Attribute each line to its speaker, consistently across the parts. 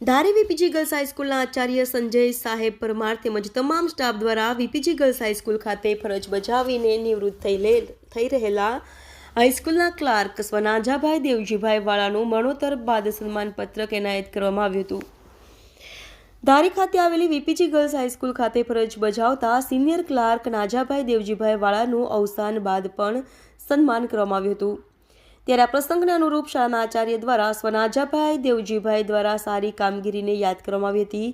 Speaker 1: ધારી વીપીજી girls હાઈસ્કૂલના Acharya Sanjay સાહેબ પરમાર તેમજ તમામ સ્ટાફ દ્વારા વીપીજી ગર્લ્સ હાઈસ્કૂલ ખાતે ફરજ બજાવીને નિવૃત્ત થઈ થઈ રહેલા હાઈસ્કૂલના ક્લાર્ક સ્વનાજાભાઈ દેવજીભાઈ વાળાનું મરણોત્તર બાદ સન્માનપત્રક એનાયત કરવામાં આવ્યું હતું. ધારી ખાતે આવેલી વીપીજી ગર્લ્સ હાઈસ્કૂલ ખાતે ફરજ બજાવતા સિનિયર ક્લાર્ક નાજાભાઈ દેવજીભાઈ વાળાનું અવસાન બાદ પણ સન્માન કરવામાં આવ્યું હતું. ત્યારે આ પ્રસંગને અનુરૂપ શાળાના આચાર્ય દ્વારા સ્વનાજાભાઈ દેવજીભાઈ દ્વારા સારી કામગીરીને યાદ કરવામાં આવી હતી.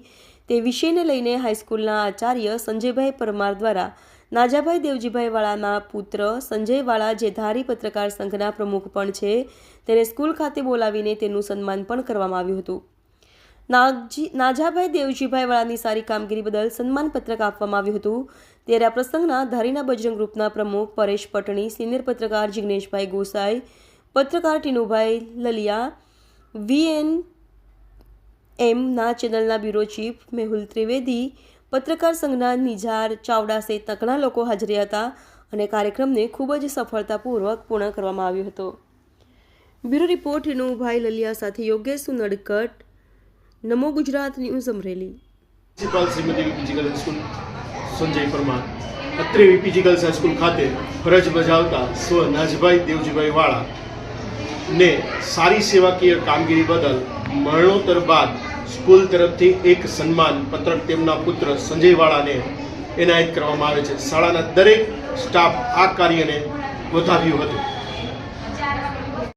Speaker 1: તે વિષયને લઈને હાઈસ્કૂલના આચાર્ય સંજયભાઈ પરમાર દ્વારા નાજાભાઈ દેવજીભાઈ વાળાના પુત્ર સંજય વાળા જે ધારી પત્રકાર સંઘના પ્રમુખ પણ છે, તેને સ્કૂલ ખાતે બોલાવીને તેનું સન્માન પણ કરવામાં આવ્યું હતું. નાગજી, નાજાભાઈ દેવજીભાઈ વાળાની સારી કામગીરી બદલ સન્માન પત્રક આપવામાં આવ્યું હતું. ત્યારે આ પ્રસંગના ધારીના બજરંગ ગ્રુપના પ્રમુખ પરેશ પટણી, સિનિયર પત્રકાર જિગ્નેશભાઈ ગોસાઈ પત્રકાર ટીનુભાઈ લલિયા વીએન એમના ચેનલના બ્યુરો ચીફ મેહુલ ત્રિવેદી, પત્રકાર સંઘના નિઝાર ચાવડા સહિતના ઘણા લોકો હાજરી હતા અને કાર્યક્રમને ખૂબ જ સફળતાપૂર્વક પૂર્ણ કરવામાં આવ્યો હતો. બ્યુરો રિપોર્ટ, ટીનુભાઈ લલિયા સાથે યોગેશ સુનડકટ, નમો ગુજરાત ન્યૂઝ અમરેલી.
Speaker 2: સંજય પરમાર. અત્રે વીપી ગર્લ્સ હાઈસ્કૂલ ખાતે ફરજ બજાવતા સ્વ નાજભાઈ દેવજીભાઈ વાળા ને સારી સેવાકીય કામગીરી બદલ મરણોત્તર બાદ સ્કૂલ તરફથી એક સન્માન પત્રક તેમના પુત્ર સંજય વાળાને એનાયત કરવામાં આવે છે. શાળાના દરેક સ્ટાફ આ કાર્યને વધાવ્યું હતું.